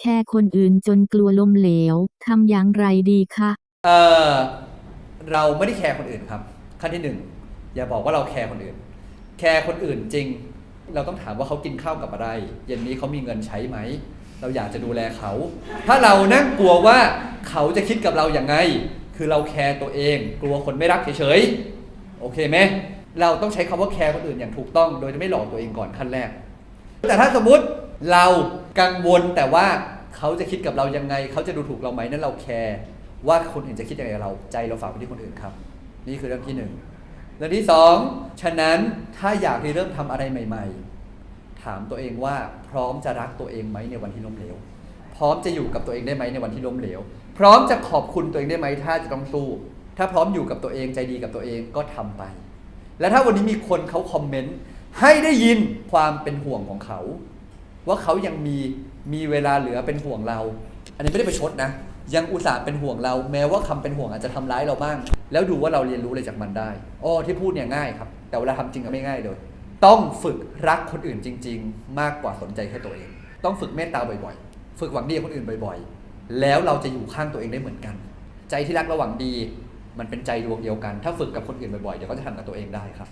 แค่คนอื่นจนกลัวล้มเหลวทำอย่างไรดีคะเออเราไม่ได้แคร์คนอื่นครับ ขั้นที่หนึ่งอย่าบอกว่าเราแคร์คนอื่น แคร์คนอื่นจริง เราต้องถามว่าเขากินข้าวกับอะไร เย็นนี้เขามีเงินใช้ไหม เราอยากจะดูแลเขา ถ้าเรานั่งกลัวว่าเขาจะคิดกับเราอย่างไง คือเราแคร์ตัวเอง กลัวคนไม่รักเฉยๆ โอเคไหมเราต้องใช้คำว่าแคร์คนอื่นอย่างถูกต้อง โดยไม่หลอกตัวเองก่อนขั้นแรก แต่ถ้าสมมติ เรากังวลแต่ว่าเขาจะคิดกับเรายังไง เขาจะดูถูกเราไหมนั่นเราแคร์ว่าคนอื่นจะคิดยังไงกับเราใจเราฝากไปที่คนอื่นครับ นี่คือเรื่องที่หนึ่งเรื่องที่สองฉะนั้นถ้าอยากที่เริ่มทำอะไรใหม่ ๆ ถามตัวเองว่าพร้อมจะรักตัวเองไหมในวันที่ล้มเหลว พร้อมจะอยู่กับตัวเองได้ไหมในวันที่ล้มเหลว พร้อมจะขอบคุณตัวเองได้ไหมถ้าจะต้องสู้ถ้าพร้อมอยู่กับตัวเองใจดีกับตัวเองก็ทำไป และถ้าวันนี้มีคนเขาคอมเมนต์ให้ได้ยินความเป็นห่วงของเขา ว่าเขายังมีมีเวลาเหลือเป็นห่วงเรา อันนี้ไม่ได้ไปชดนะ ยังอุตส่าห์เป็นห่วงเรา แม้ว่าคำเป็นห่วงอาจจะทำร้ายเราบ้าง แล้วดูว่าเราเรียนรู้อะไรจากมันได้อ้อที่พูดเนี่ยง่ายครับ แต่เวลาทำจริงก็ไม่ง่ายเลย ต้องฝึกรักคนอื่นจริง ๆ มากกว่าสนใจแค่ตัวเอง ต้องฝึกเมตตาบ่อยๆ ฝึกหวังดีกับคนอื่นบ่อยๆ แล้วเราจะอยู่ข้างตัวเองได้เหมือนกัน ใจที่รักระหวังดี มันเป็นใจดวงเดียวกัน ถ้าฝึกกับคนอื่นบ่อยๆ เดี๋ยวก็จะทำกับตัวเองได้ครับ